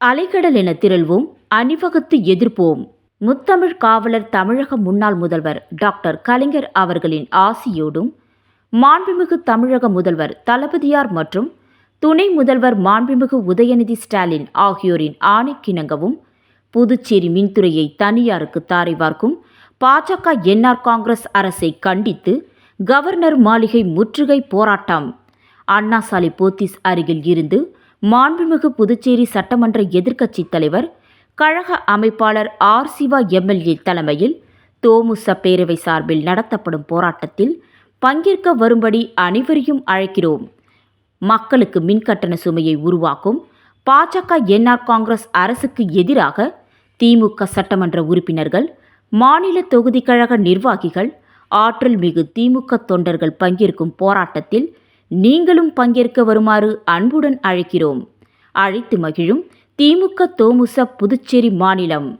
அலைக்கடல் என திரள்வோம் அணிவகுத்து எதிர்ப்போம். முத்தமிழ் காவலர் தமிழக முன்னாள் முதல்வர் டாக்டர் கலைஞர் அவர்களின் ஆசியோடும் மாண்புமிகு தமிழக முதல்வர் தளபதியார் மற்றும் துணை முதல்வர் மாண்புமிகு உதயநிதி ஸ்டாலின் ஆகியோரின் ஆணைக்கிணங்கவும் புதுச்சேரி மின்துறையை தனியாருக்கு தாரை வார்க்கும் பாஜக என்ஆர் காங்கிரஸ் அரசை கண்டித்து கவர்னர் மாளிகை முற்றுகை போராட்டம். அண்ணா சாலை போத்தீஸ் அருகில் இருந்து மாண்புமிகு புதுச்சேரி சட்டமன்ற எதிர்க்கட்சித் தலைவர் கழக அமைப்பாளர் ஆர் சிவா எம்எல்ஏ தலைமையில் தோமுச பேரவை சார்பில் நடத்தப்படும் போராட்டத்தில் பங்கேற்க வரும்படி அனைவரையும் அழைக்கிறோம். மக்களுக்கு மின்கட்டண சுமையை உருவாக்கும் பாஜக என்ஆர் காங்கிரஸ் அரசுக்கு எதிராக திமுக சட்டமன்ற உறுப்பினர்கள் மாநில தொகுதி கழக நிர்வாகிகள் ஆற்றல் மிகு திமுக தொண்டர்கள் பங்கேற்கும் போராட்டத்தில் நீங்களும் பங்கேற்க வருமாறு அன்புடன் அழைக்கிறோம். அழைத்து மகிழும் திமுக தோமுச புதுச்சேரி மாநிலம்.